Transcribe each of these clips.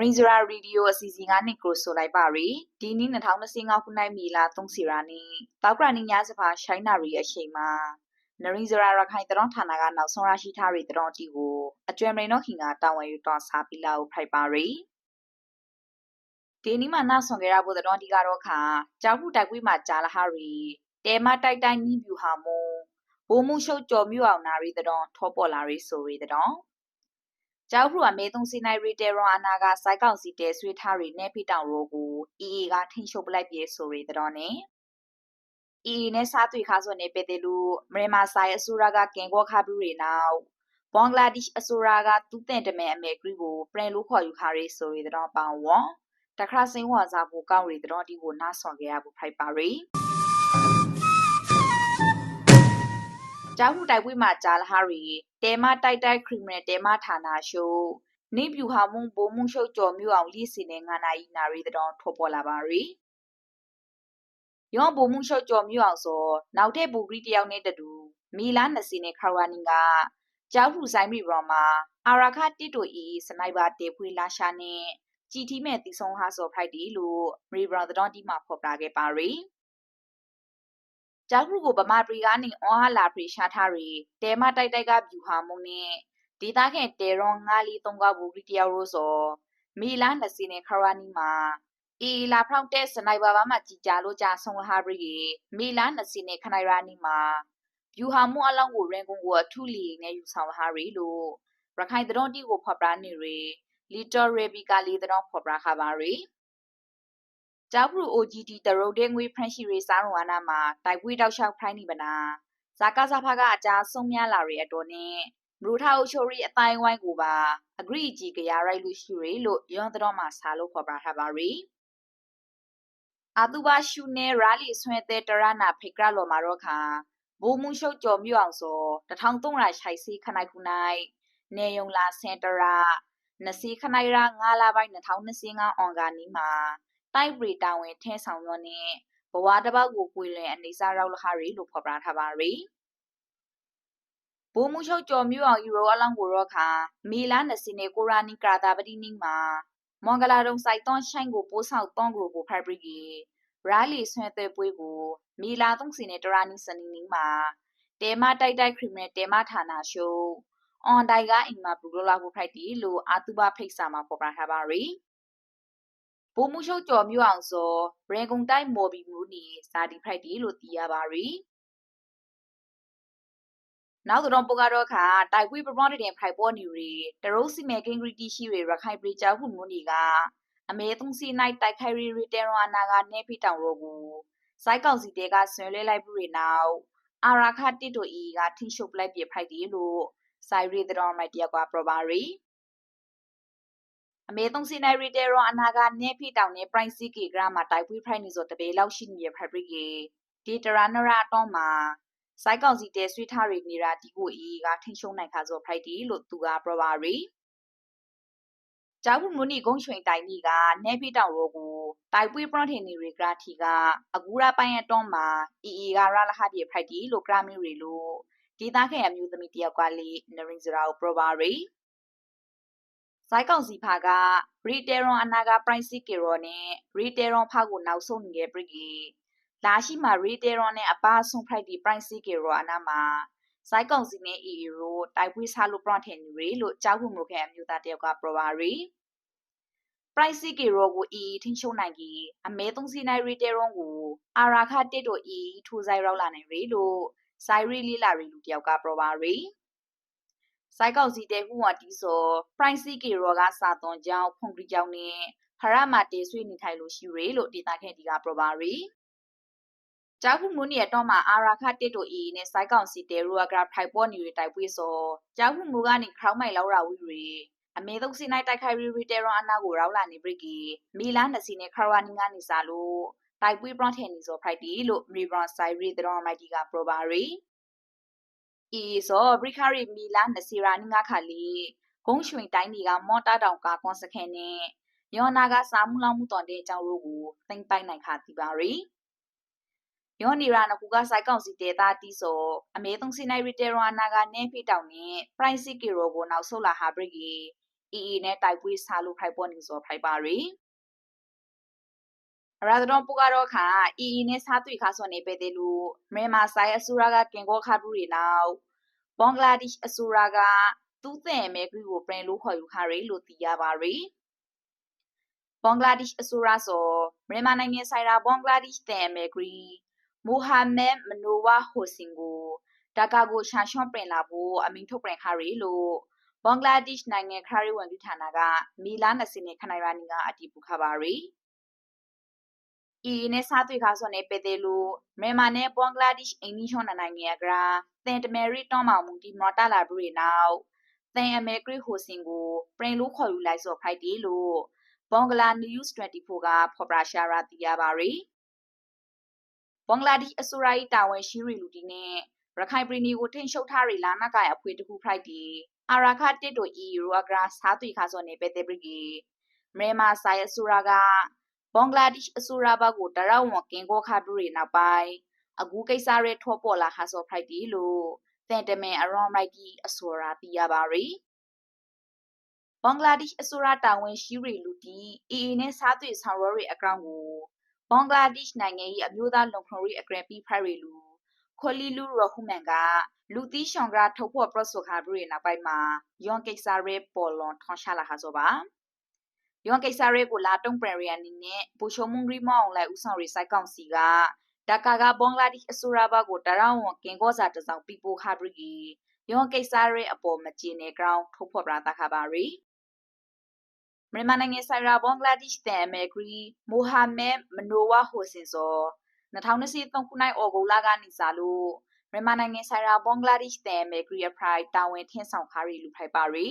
ရင်ဇရာရေဒီယိုအစီအစဉ်ကနေကိုဆိုလိုက်ပါရီဒီနေ့2025ခုနှစ်မီလာ3စီရာနီတောက်ကရနီညာစဖာရှိုင်းနာရီအချိန်မှာနရင်ဇရာရခိုင်တရောဌာနကနောက်ဆုံးရရှိထားတဲ့တရောတီကိုအကျွမ်းမရင်တော့ခင်ကတာဝန်ယူတော့စားပြီးလာကိုဖိုက်ပါရီဒီနေ့မှနာဆွန်ကြရဖို့တရောတီကတော့ခါကြောက်ခုတိုက်ကွေးမှာကြာလာဟာရီတဲမတိုက်တိုင်းနီးပြူဟာမုံဘိုးမှုရှုပ်ကြော်မြူအောင်နာရီတရောထောပေါ်လာရီဆိုရီတရော ကျောက်ဖရူအမေသုံးစီနိုင်ရီတေရွန်အနာကစိုက်ကောင်စီတဲဆွေးထားရီနေဖိတောင်ရိုကို EA ကထိန်ရှုပ်ပလိုက်ပြေဆိုရီတော့နေ EA နဲ့စားတွေ့ခါဆိုနေပေတယ်လူမြန်မာဆိုင်အစိုးရကကင်ကောခါဘူးရီနောက်ဘင်္ဂလားဒေ့ရှ်အစိုးရကတူးတဲ့တမဲအမေဂရီကိုပြန်လို့ခေါ်ယူခါရီဆိုရီတော့ပောင်းဝွန်တခါစင်းဝါစားဖို့ကောင်းရီတော့ဒီကိုနားဆော်ခဲ့ရဖို့ဖိုက်ပါရီကျောင်းမှုတိုက်ပွဲမှာကြာလာဟာရီ တဲမတိုက်တိုက်ခရီမနယ်တဲမဌာနရှို့နေပြူဟာမုံဘိုးမှုရှုပ်ကြော်မြို့အောင်လိစီနေငါနာဤနာရီတောင်ထောပေါ်လာပါရီယောဘိုးမှုရှုပ်ကြော်မြို့အောင်ဆိုနောက်တဲ့ဘူဂရီတယောက်နဲ့တူမီလာနစီနေခရဝနီကကျောက်ဖူဆိုင်မီရောမှာအာရာခတစ်တိုဤစနိုက်ပါတေဖွေလာရှာနဲ့ကြည်တီမဲ့တီဆုံဟာဆိုဖိုက်တီလို့မရီဘရာဒွန်တီမှာဖော်ပြခဲ့ပါရီ ကြောက်ခုကိုဗမာပြည်ကနေအွန်ဟာလာပရီရှာထားရီတဲမတိုက်တိုက်ကဗျူဟာမှုနဲ့ဒေတာခင်တေရွန်ငါလီတုံကဘူဂီတယောရိုဆိုမီလာနစီနေခရာနီမှာအီလာဖောက်တဲ့စနိုက်ပါဘာမှာကြည်ကြလို့ကြာဆုံးလာဟာရီမီလာနစီနေခနိုင်ရာနီမှာဗျူဟာမှုအလောင်းကိုရင်ကုန်ကိုအထူလီနဲ့ယူဆောင်လာဟာရီလို့ရခိုင်သတင်းတီကိုဖော်ပြနေရီလီတော်ရေဘီကာလီသတင်းဖော်ပြခါပါရီ ကျောက်ပရူ OGT တရုတ်တဲ့ငွေဖရန့်ရှိရေးစားရုံအနာမှာတိုက်ပွဲတောက်လျှောက်ဖိုင်းနေပနာဇာကာဇာဖာကအကြာဆုံးများလာရဲ့အတော်နဲ့မရူထာအုပ်ချုပ်ရေးအတိုင်းဝိုင်းကိုပါအဂရိကြီးကြရရိုက်လို့ရှိရလို့ယွန်တော်မှာစားလို့ခေါ်ပြထားပါရီအတူပါရှုနေရာလီဆွဲတဲ့တရနာဖိကရလော်မာတော့ခါဘိုးမှုရှုပ်ကြော်မြို့အောင်ဆို1300ရှိုက်စီခနိုင်ခုနိုင်နေယုံလာစင်တရာနစီခနိုင်ရာ9လပိုင်း2025အွန်ဂါနီမှာ တိုက်ပရီတာဝန်ထင်းဆောင်ရောနဲ့ဘဝတစ်ပေါက်ကိုပွေလွင်အနေစားရောက်လဟာရီလို့ဖော်ပြထားပါရီဘိုးမှုချုပ်ကျော်မြို့အောင်ယူရိုအလောင်းကိုတော့ခါမီလာနစီနေကိုရာနီကာတာပတိနင်းမှာမွန်ဂလာတုံစိုက်သွန်ရှိုင်းကိုပိုးဆောင်သွန်ဂရိုကိုဖက်ဘရီကီရာလီဆွဲတဲ့ပွဲကိုမီလာသုံးစီနေတရာနီစနီနင်းမှာတဲမတိုက်တိုက်ခရီမနယ်တဲမဌာနရှိုးအွန်တိုင်ကအင်မာဘူလိုလာကိုဖိုက်တီလို့အာတူဘာဖိတ်စာမှာပေါ်ပြထားပါရီ ဘိုးမှုရှုပ်ကျော်မြို့အောင်စောရေကုံတိုက်မော်ဘီမူနီစာဒီဖိုက်တီလို့သိရပါရီနောက်တော့ပုကတော့ခါတိုက်ကွေးပပရော့တဲ့ဖိုက်ပေါ်နီရီတရိုးစီမဲကင်ဂရီတီရှိရရခိုင်ပရိချာဟုမူနီကအမေသုံးစီနိုင်တိုက်ခိုင်ရီရီတဲရောအနာကနေဖိတောင်ရောကိုစိုက်ကောင်စီတဲကဆွဲလဲလိုက်ပြီးရနောက်အာရာခတစ်တို့ဤကထိရှုပ်ပလိုက်ပြဖိုက်တီလို့ဆိုင်ရီတဲ့တော်မိုက်တယောက်ကပရပါရီ အမေသုံးစီနိုင်ရီတဲရောအနာကနေဖိတောင်နေ price ကီဂရမ်မှာတိုက်ပွေးဖိုက်နေဆိုတပေလောက်ရှိနေရဖက်ဘရီကေဒီတရာနရာတော့မှာစိုက်ကောင်စီတဲဆွေးထားရီနေတာဒီကိုအီကထိန်ရှုံးနိုင်ခါဆိုဖိုက်တီလို့သူကပရပါရီကျောက်မှုမနီဂုံချွင်တိုင်နီကနေဖိတောင်ရောကိုတိုက်ပွေးပရထင်နီရီဂရာထီကအကူရာပိုင်းအတော့မှာအီအီကရလဟဒီဖိုက်တီလို့ဂရမီရီလို့ဒေတာခဲအမျိုးသမီးတယောက်ကလေးနရင်ဇရာကိုပရပါရီ ဇိုက်ကောင်စီဖာကရီတေရွန်အနာကပရိုင်စီကေရောနဲ့ရီတေရွန်ဖာကိုနောက်ဆုံးနေတဲ့ပရိကီလာရှိမှာရီတေရွန်နဲ့အပါဆုံးဖိုက်ဒီပရိုင်စီကေရောအနာမှာဇိုက်ကောင်စီနဲ့အီရိုတိုက်ပွေးစားလို့ပရထင်ရီလို့ကြောက်မှုမလို့ခဲ့အမျိုးသားတယောက်ကပရပါရီပရိုက်စီကေရောကိုအီထင်းရှုံနိုင်ကြီးအမဲသုံးစီနိုင်ရီတေရွန်ကိုအာရာခတစ်တို့အီထူဆိုင်ရောက်လာနိုင်ရီလို့ဆိုင်ရီလီလာရီလူတယောက်ကပရပါရီ စိုက်ကောက်စီတဲခုဝတီဆိုပရိုင်စီကေရောကစာသွန်ကြောင်းဖုန်ပရီကြောင်းနဲ့ဖရမတေဆွေးနေထိုင်လို့ရှိရလို့ဒေတာခဲ့ဒီကပရပါရီကျောက်ခုမူနီရတော့မှာအာရာခတစ်တို့အီနဲ့စိုက်ကောင်စီတဲရိုဂရာဖိုင်ပေါ်နီရတိုက်ပွေးစောကျောက်ခုမူကနေခေါင်းမိုင်လောက်ရာဝီရီအမေသုံးစီနိုင်တိုက်ခိုက်ရီရီတဲရွန်အနာကိုရောက်လာနေပရိကီမီလာနစီနဲ့ခရဝနီကနေစားလို့တိုက်ပွေးပရန်ထန်နီဆိုဖိုက်တီလို့မီဘရန်ဆိုင်ရီတဲ့တော်မိုက်တီကပရ ပါရီအီဆိုဘရိခရီမီလာနစီရာနီငါခါလီဂုံးရွှင်တိုင်းဒီကမော်တာတောင်ကာကွန်စခဲနဲ့ယောနာကစာမှုလောင်မှုတော်တဲ့အကြောင်းတို့ကိုသိမ့်ပိုက်နိုင်ခါတီပါရီယောနီရာနကူကစိုက်ကောင်စီတေတာတီဆိုအမေသုံးစီနိုင်ရီတေရဝနာကနေဖိတောင်နဲ့ပရိုင်စီကီရိုကိုနောက်ဆုတ်လာဟာဘရိကီ AA နဲ့တိုက်ပွဲဆာလို့ဖိုက်ပေါ်နေစောဖိုက်ပါရီ ရာဒရွန်ပူကတော့ခါ AA နဲ့စားတွေ့ခါစောနေပဲတဲ့လူမြန်မာဆိုင်အစိုးရကကင်ကောခါဘူးရီနောက်ဘင်္ဂလားဒေ့ရှ်အစိုးရကသူ့တဲ့မဲဂရီကိုပြန်လို့ခေါ်ယူခါရီလို့သိရပါရီဘင်္ဂလားဒေ့ရှ်အစိုးရဆိုမြန်မာနိုင်ငံဆိုင်ရာဘင်္ဂလားဒေ့ရှ်တဲ့မဲဂရီမိုဟာမက်မနိုဝါဟိုစင်ကိုဒါကာကိုရှာရှွန်ပြင်လာဖို့အမိန့်ထုတ်ပြန်ခါရီလို့ဘင်္ဂလားဒေ့ရှ်နိုင်ငံခရီးဝန်ကြီးဌာနကမီလာ20နှစ်ခနိုင်ရာနီကအတည်ပြုခါပါရီ အီနဲ့စားတွေ့ခါစောနေပေတယ်လို့မြန်မာနဲ့ဘင်္ဂလားဒေ့ရှ်အိန္ဒိယနိုင်ငံကရာသင်တမယ်ရီတောင်းမှမူဒီမတာလာဘူးရီနောက်သင်အမေဂရီဟိုစင်ကိုပြင်လို့ခေါ်ယူလိုက်စောဖိုက်တီလို့ဘင်္ဂလား News 24ကဖော်ပြရှာရာသိရပါရီဘင်္ဂလားဒေ့ရှ်အစိုးရ၏တာဝန်ရှိရီလူတီနဲ့ရခိုင်ပြည်နယ်ကိုထိန်ရှုပ်ထားရီလာနာကရအဖွဲ့တခုဖိုက်တီအာရာခတစ်တို့ EU အဂရာစားတွေ့ခါစောနေပေတဲ့ပရီမြန်မာဆိုင်အစိုးရက ဘင်္ဂလားဒေ့ရှ်အစိုးရဘက်ကိုတရဝံကင်ကိုခါဒူရီနောက်ပိုင်းအခုကိစ္စရဲထောပေါ်လာဟာစောဖိုက်တီလို့သန်တမင်အရွန်ရိုက်တီအစိုးရသိရပါရီဘင်္ဂလားဒေ့ရှ်အစိုးရတာဝန်ရှိရီလူတီ AA နဲ့စားတွေ့ဆောင်ရွက်ရီအကောင့်ကိုဘင်္ဂလားဒေ့ရှ်နိုင်ငံ၏အမျိုးသားလုံခြုံရေးအကြံပေးဖိုက်ရီလူခိုလီလူရဟူမန်ကလူတီရှောင်ကထုတ်ဖို့ပရဆိုခါဘရီနောက်ပိုင်းမှာယွန်ကိစ္စရဲပေါ်လွန်ထောင်းရှာလာဟာဆိုပါ ယွန်ကိစ္စရဲကိုလာတုံးပရရီအနေနဲ့ဘူရှုံမုန်ရီမောင်လိုက်ဦးဆောင်ရီစိုက်ကောင်စီကဒါကာကဘင်္ဂလားဒေ့ရှ်အစိုးရဘက်ကိုတရောင်းဝန်ကင်ကောစာတစောင်ပြပို့ခါဘရီယွန်ကိစ္စရဲအပေါ်မကျင်းနေကောင်ထုတ်ဖို့ပရာတာခါပါရီမြန်မာနိုင်ငံဆိုင်ရာဘင်္ဂလားဒေ့ရှ်တန်အမေဂရီမိုဟာမက်မနိုဝါဟိုစင်စော2023ခုနှစ်ဩဂုတ်လကနေစလို့မြန်မာနိုင်ငံဆိုင်ရာဘင်္ဂလားဒေ့ရှ်တန်မေဂရီအဖရိုင်တာဝန်ထင်းဆောင်ခါရီလူဖိုက်ပါရီ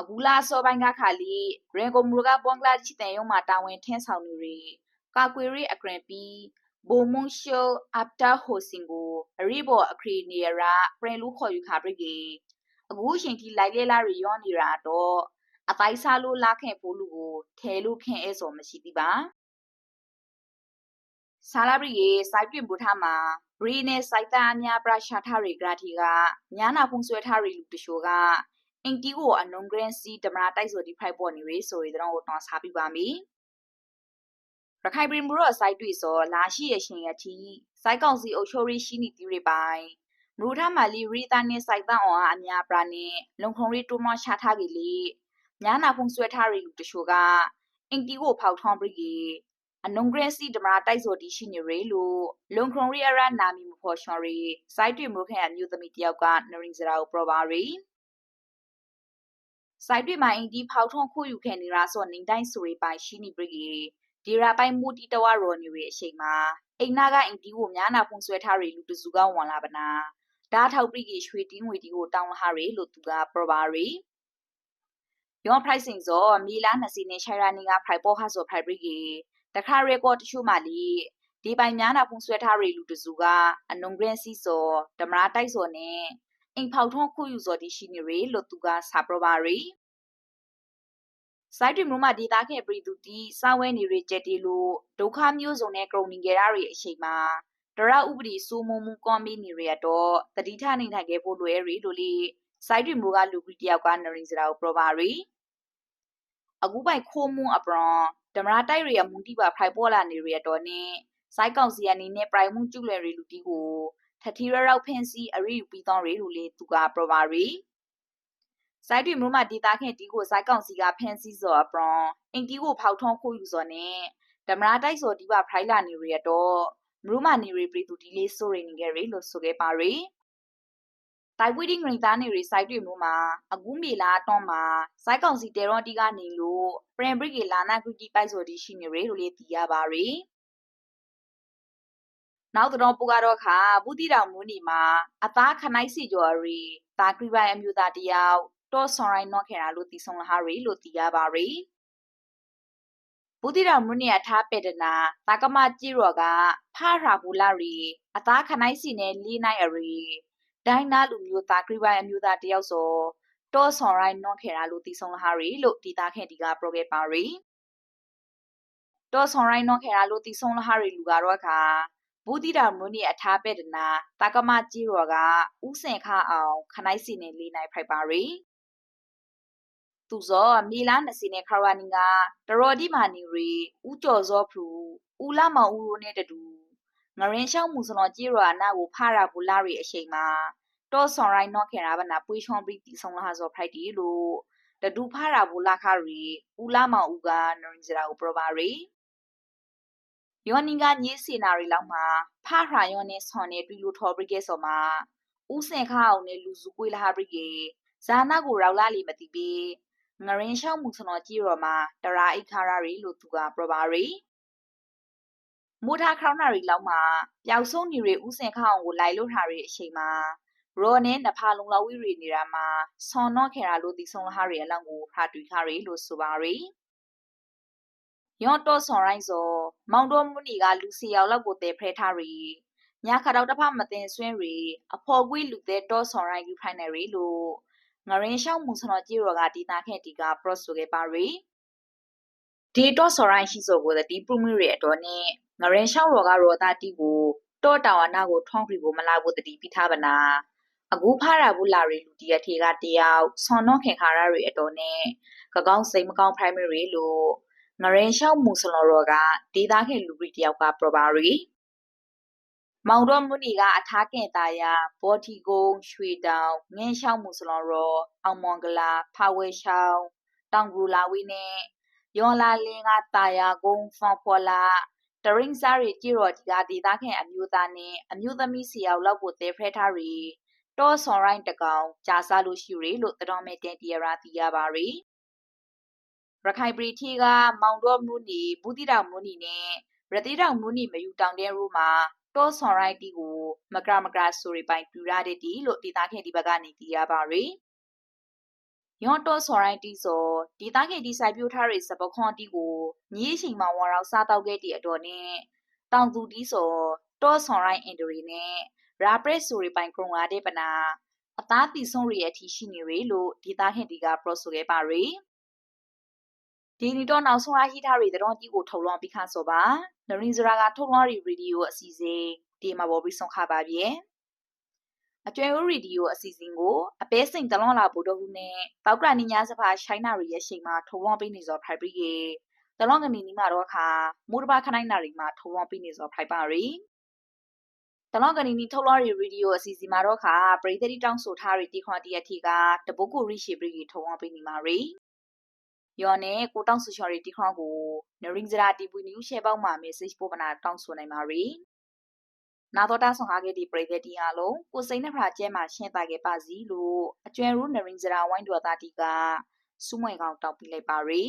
အခုလာစောပိုင်းကခါလီရင်ကုန်မူကဘင်္ဂလားဒေ့ရှ်တန်ရုံးမှာတာဝန်ထင်းဆောင်နေရီကာကွေရီအဂရန်ပီဘိုမွန်ရှိုအပ်တာဟိုစင်ကိုအရီဘောအခရီနီယရာပရင်လူခေါ်ယူခါပရိကေအခုရှင်တီလိုက်လေလာရီယောနေရာတော့အတိုင်းစားလို့လာခင်ပိုးလူကိုထဲလို့ခင်အဲဆိုမရှိသေးပါဆာလာဘရီရဲ့စိုက်တွင်ဘူထားမှာရီနဲ့စိုက်တာအများပရရှာထရီဂရာတီကညာနာဖုံဆွဲထားရီလူတရှိုက အင်တီကိုအနုံဂရန်စီတမရာတိုက်ဆိုဒီဖိုက်ပေါ်နေရီဆိုရီတော့တော့စားပြပါမယ်ရခိုင်ပြည်မူရောစိုက်တွေ့စောလာရှိရရှင်ရတီစိုက်ကောင်စီအုပ်ချုပ်ရေးရှိနေတီတွေပိုင်မရူထမလီရီတာနဲ့စိုက်တန်အောင်အများပရာနဲ့လုံခုံရီတိုမရှာထားကြီးလေညာနာဖုံဆွဲထားရီလူတရှိုကအင်တီကိုဖောက်ထွန်းပြီးအနုံဂရစီဒမရာတိုက်စော်တီရှိနေရလို့လုံခရုံရီယာနာမီမဖော်ရှော်ရီစိုက်တွင်မလို့ခင်အမျိုးသမီးတယောက်ကနရင်စရာကိုပြောပါရီ စိုက်တွင်မှာအင်ဒီဖောက်ထွန်းခုယူခဲ့နေရာဆိုနေတိုင်းဆိုရီပိုင်ရှိနေပြီဒီရာပိုင်မူတီတဝရော်နေရအချိန်မှာအိမ်နာကအင်ဒီကိုများနာဖုန်ဆွဲထားရီလူတစုကဝန်လာပနာဒါထောက်ပြီးရွှေတင်းငွေတီကိုတောင်းလာရီလို့သူကပြောပါရီယော pricing ဆိုမီလာ20နဲ့ရှိုင်ရာနီက price ပေါ်ဟာဆို price ပြီးတခါရေကော့တချို့မှလီဒီပိုင်များနာဖုံဆွဲထားရီလူတစုကအနုံဂရန်စီစောဒမရာတိုက်စောနဲ့ အိမ်ဖောက်ထုံးခုယူစောဒီရှိနေရီလို့သူကစာပရပါရီစိုက်တွင်မှာဒေတာခဲ့ပရိသူတီစာဝဲနေရကြက်တီလို့ဒုက္ခမျိုးစုံနဲ့ကရုံနေကြရရီအချိန်မှာတရဥပဒေစိုးမိုးမှုကွန်မီနေရတော့တတိထနေထိုင်ခဲ့ဖို့လွယ်ရီလို့လေစိုက်တွင်မိုးကလူကြီးတယောက်ကနရင်စရာကိုပြောပါရီအခုပိုင်ခိုးမှုအပရွန်ဒမရာတိုက်ရီယမူတီပါဖရိုက်ပေါ်လာနေရတော့နင်းစိုက်ကောင်စီအနေနဲ့ပရိုင်မှုကျူလဲရီလူတီကို ထထီရရောက်ဖင်စီအရီယူပြီးတော့ရီလူလေးသူကပရပါရီစိုက်တွင်မှုမှာဒေတာခင်တီကိုစိုက်ကောင်စီကဖန်စီစောအပရွန်အင်တီကိုဖောက်ထုံးခိုးယူစောနဲ့ဒမရာတိုက်စောဒီပါဖရိုက်လာနေရတော့မရူမာနေရီပရီတူဒီလေးဆိုရနေကြရီလို့ဆိုခဲ့ပါရီတိုင်ပွေးဒီငရင်သားနေရီစိုက်တွေ့မှုမှာအခုမေလာအတွန်းမှာစိုက်ကောင်စီတေရွန်တီကနေလို့ပရင်ဘရစ်ကေလာနာဂရီတီပိုက်ဆိုဒီရှိနေရီလို့လေးသိရပါရီ နောက်တော့ပူကတော့ခါဘူးတီတောင်မူနီမှာအသားခနိုင်စီကျော်ရီတာဂရီပိုင်အမျိုးသားတယောက်တော့ဆွန်ရိုင်းနော့ခဲ့တာလို့သိဆုံးလာဟာရီလို့သိရပါရီဘူးတီတော်မွနီယာထားပေဒနာတာကမကြည့်ရောကဖာရာဘူလာရီအသားခနိုင်စီနဲ့လီနိုင်အရီဒိုင်းနာလူမျိုးသားဂရိပိုင်အမျိုးသားတယောက်ဆိုတော့ဆွန်ရိုင်းနွန်ခေရာလို့တီဆုံလာဟာရီလို့ဒီသားခဲ့ဒီကပရိုဂက်ပါရီတော့ဆွန်ရိုင်းနွန်ခေရာလို့တီဆုံလာဟာရီလူကတော့ခါ ဘူတိတာမွနီအထားပဲ့တနာတာကမကြီးရောကဥစင်ခအောင်ခနိုင်စီနေလေးနိုင်ဖိုက်ပါရီသူဇောမီလာနစီနဲ့ခရဝနီကတရော်ဒီမာနီရီဦးကျော်ဇောဖလူဦးလာမောင်ဦးရိုနဲ့တတူငရင်ရှောင်းမှုစလောကြေးရအနာကိုဖရာဘူလာရီအရှိန်မှာတော့ဆွန်ရိုင်းနော်ခေရာဘနာပွေးချွန်ပြီးတီဆောင်လာဇောဖိုက်တီလို့တဒူဖရာဘူလာခရီဦးလာမောင်ဦးကနရင်စရာကိုပရပါရီ ယောနီကညေးစီနာရီလောက်မှာဖရာယောနဲ့ဆွန်နဲ့တွေ့လို့ထော်ပရိကေဆော်မှာဦးစင်ခအောင်နဲ့လူစုကွေးလာဟာပရိကေဇာနာကိုရောက်လာလီမတိပြီးငရင်ရှောင်းမှုစနောကြည့်ရောမှာတရာအိခါရာရီလို့သူကပရပါရီမူထားခေါနာရီလောက်မှာပျောက်ဆုံးနေရီဥစင်ခအောင်ကိုလိုက်လို့ထားရီအချိန်မှာရောနဲ့နဖာလုံလောက်ဝီရီနေတာမှာဆွန်နော့ခေရာလို့ဒီဆုံးလာရီအလောင်းကိုဖာတူခါရီလို့ဆိုပါရီ ယောတော့ဆွန်ရိုင်းစောမောင်တော်မူနီကလူစီယောက်လောက်ကိုတဲဖရဲထားရီညာခါတော့တဖမတင်ဆွင်းရီအဖော်ကွေးလူတဲ့တော့ဆွန်ရိုင်းယူဖိုင်နယ်ရီလို့ငရင်ရှောင်းမှုစနော်ကြည့်ရောကဒီနာခဲ့တီက pros ဆိုခဲ့ပါရီဒီတော့ဆော်ရိုင်းရှိဆိုကိုဒီပရမီရဲ့အတော်နဲ့ငရင်ရှောင်းရောကရောသားတီကိုတော့တာဝနာကိုထွန်ခရီကိုမလာဘူးတတိပိထားပနာအခုဖားရဘူးလာရီလူတီရထေကတယောက်ဆွန်တော့ခင်ခါရရီအတော်နဲ့ကကောင်းစိတ်မကောင်း primary လို့ ငရင်ရှောင်းမှုစလော်ရောကဒေတာခင်လူရီတယောက်က probary မောင်တော်မုနီကအထားကင်တာယာဘော်တီကုန်းရွှေတောင်ငင်းရှောင်းမှုစလောရောအောင်မွန်ကလာဖာဝဲရှောင်းတောင်ဂူလာဝီနဲ့ယောလာလင်းကတာယာကုန်းဖော်ဖော်လာတရင်းစားရီကြည်ရော်ဒီကဒေသခံအမျိုးသားနဲ့အမျိုးသမီးစီယောက်လောက်ကိုတဲဖရဲထားရီတောဆွန်ရိုင်းတကောင်ကြာစားလို့ရှိရီလို့တတော်မဲ့တင်တီရရာတီရပါရီ ရခိုင်ပရီထီကမောင်တော်မူနီဘူးတိတောင်မူနီနဲ့ရတိတောင်မူနီမယူတောင်တဲ့ရူမှာတော့ဆွန်ရိုက်တီကိုမကရမကရဆိုရီပိုင်ပြူရတဲ့တီလို့ဒေတာခင်ဒီဘက်ကနေတီးရပါရီယောတော့ဆွန်ရိုက်တီဆိုဒေတာခင်ဒီဆိုင်ပြူထားရိစပခွန်တီကိုညီးချိန်မှာဝါရောက်စားတော့ခဲ့တီအတော်နဲ့တောင်သူတီဆိုတော့ဆွန်ရိုက်အင်ဒရီနဲ့ရာပရက်ဆိုရီပိုင်ကရုံလာတဲ့ပနာအသားတီဆုံးရီရဲ့အထီရှိနေရီလို့ဒေတာခင်ဒီကပရော့ဆိုခဲ့ပါရီ ဒီနီတော့နောက်ဆုံးအရှိထားရီတတော်ကြီးကိုထုတ်လွှင့်ပြီးခါဆိုပါနရင်ဇရာကထုတ်လွှင့်ရီရေဒီယိုအစီအစဉ်ဒီမှာပေါ်ပြီးဆုံးခပါပြီအကျွဲဦးရေဒီယိုအစီအစဉ်ကိုအပဲစိန်တလွန်လာဘို့တော့ဘူးနဲ့ပောက်ကရနီညာစဖာရှိုင်းနာရီရဲ့ချိန်မှာထုတ်လွှင့်ပြီးနေစောဖိုက်ပြီးကေတလွန်ကနေနီမှာတော့ခါမူတဘာခနိုင်နာရီမှာထုတ်လွှင့်ပြီးနေစောဖိုက်ပါရီတလောကနီနီထုတ်လွှင့်ရီရေဒီယိုအစီအစဉ်မှာတော့ခါပရိသတိတောင်းဆိုထားရီတီခွန်တီအထီကတပုတ်ကိုရိရှိပရီထုတ်လွှင့်ပြီးနေမှာရီ ယောနဲ့ကိုတောင်းဆိုချော်ရီတီခေါကိုနရင်ဇရာတီပူနျူးရှယ်ပေါက်မှာ message ပို့ပနာတောင်းဆိုနိုင်ပါရီနာတော်တာဆောင်ကားခဲ့ဒီပရိသတ်တီအားလုံးကိုစိန်နှဖရာကျဲမှာရှင်းပါခဲ့ပါစီလို့အကျွဲရူနရင်ဇရာဝိုင်းတော်သားတီကစူးမွေကောင်တောင်းပြလိုက်ပါရီ